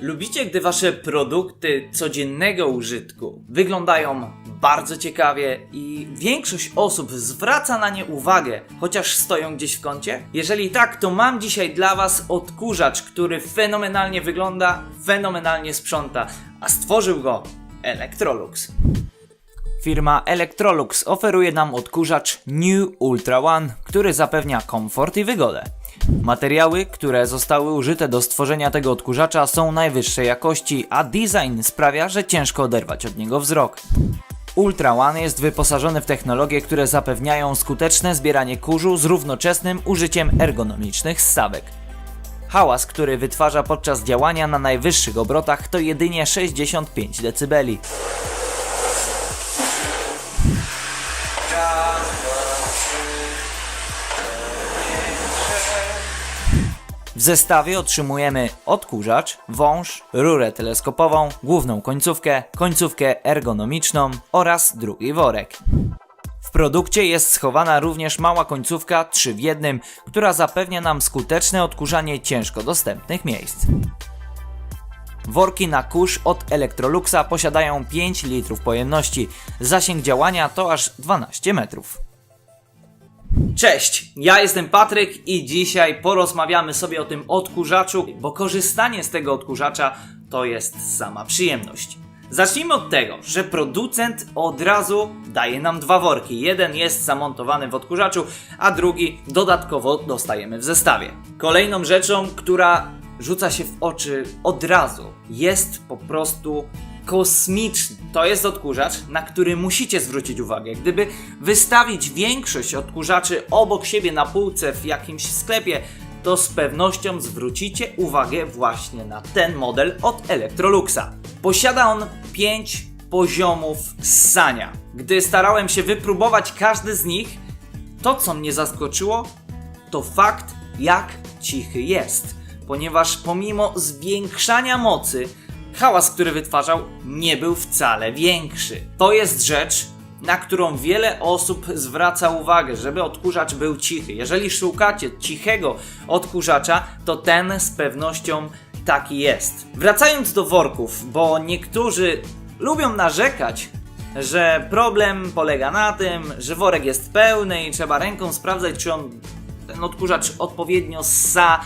Lubicie, gdy wasze produkty codziennego użytku wyglądają bardzo ciekawie i większość osób zwraca na nie uwagę, chociaż stoją gdzieś w kącie? Jeżeli tak, to mam dzisiaj dla was odkurzacz, który fenomenalnie wygląda, fenomenalnie sprząta, a stworzył go Electrolux. Firma Electrolux oferuje nam odkurzacz New Ultra One, który zapewnia komfort i wygodę. Materiały, które zostały użyte do stworzenia tego odkurzacza są najwyższej jakości, a design sprawia, że ciężko oderwać od niego wzrok. Ultra One jest wyposażony w technologie, które zapewniają skuteczne zbieranie kurzu z równoczesnym użyciem ergonomicznych ssawek. Hałas, który wytwarza podczas działania na najwyższych obrotach to jedynie 65 dB. W zestawie otrzymujemy odkurzacz, wąż, rurę teleskopową, główną końcówkę, końcówkę ergonomiczną oraz drugi worek. W produkcie jest schowana również mała końcówka 3 w 1, która zapewnia nam skuteczne odkurzanie ciężko dostępnych miejsc. Worki na kurz od Electroluxa posiadają 5 litrów pojemności. Zasięg działania to aż 12 metrów. Cześć, ja jestem Patryk i dzisiaj porozmawiamy sobie o tym odkurzaczu, bo korzystanie z tego odkurzacza to jest sama przyjemność. Zacznijmy od tego, że producent od razu daje nam dwa worki. Jeden jest zamontowany w odkurzaczu, a drugi dodatkowo dostajemy w zestawie. Kolejną rzeczą, która rzuca się w oczy od razu, jest po prostu kosmiczny. To jest odkurzacz, na który musicie zwrócić uwagę. Gdyby wystawić większość odkurzaczy obok siebie na półce w jakimś sklepie, to z pewnością zwrócicie uwagę właśnie na ten model od Electroluxa. Posiada on 5 poziomów ssania. Gdy starałem się wypróbować każdy z nich, to co mnie zaskoczyło, to fakt, jak cichy jest. Ponieważ pomimo zwiększania mocy, hałas, który wytwarzał, nie był wcale większy. To jest rzecz, na którą wiele osób zwraca uwagę, żeby odkurzacz był cichy. Jeżeli szukacie cichego odkurzacza, to ten z pewnością taki jest. Wracając do worków, bo niektórzy lubią narzekać, że problem polega na tym, że worek jest pełny i trzeba ręką sprawdzać, czy on ten odkurzacz odpowiednio ssa.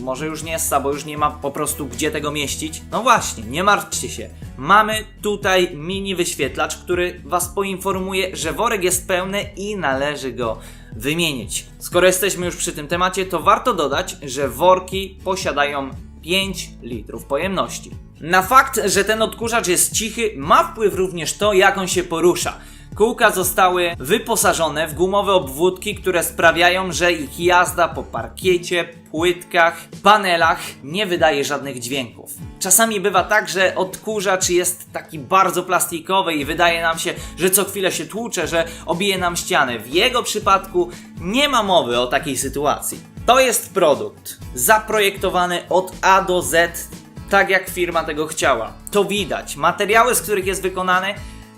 Może już nie ssa, bo już nie ma po prostu gdzie tego mieścić. No właśnie, nie martwcie się. Mamy tutaj mini wyświetlacz, który Was poinformuje, że worek jest pełny i należy go wymienić. Skoro jesteśmy już przy tym temacie, to warto dodać, że worki posiadają 5 litrów pojemności. Na fakt, że ten odkurzacz jest cichy, ma wpływ również to, jak on się porusza. Kółka zostały wyposażone w gumowe obwódki, które sprawiają, że ich jazda po parkiecie, płytkach, panelach nie wydaje żadnych dźwięków. Czasami bywa tak, że odkurzacz jest taki bardzo plastikowy i wydaje nam się, że co chwilę się tłucze, że obije nam ścianę. W jego przypadku nie ma mowy o takiej sytuacji. To jest produkt zaprojektowany od A do Z, tak jak firma tego chciała. To widać. Materiały, z których jest wykonany,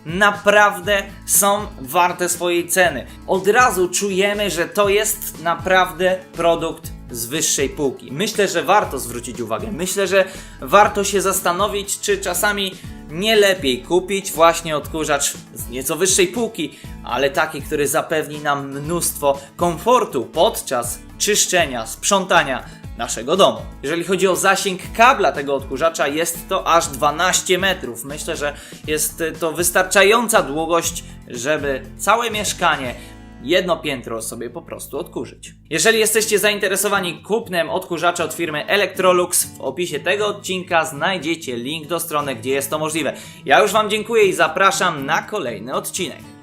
naprawdę są warte swojej ceny. Od razu czujemy, że to jest naprawdę produkt z wyższej półki. Myślę, że warto zwrócić uwagę. Myślę, że warto się zastanowić, czy czasami nie lepiej kupić właśnie odkurzacz z nieco wyższej półki, ale taki, który zapewni nam mnóstwo komfortu podczas czyszczenia, sprzątania naszego domu. Jeżeli chodzi o zasięg kabla tego odkurzacza, jest to aż 12 metrów. Myślę, że jest to wystarczająca długość, żeby całe mieszkanie jedno piętro sobie po prostu odkurzyć. Jeżeli jesteście zainteresowani kupnem odkurzacza od firmy Electrolux, w opisie tego odcinka znajdziecie link do strony, gdzie jest to możliwe. Ja już Wam dziękuję i zapraszam na kolejny odcinek.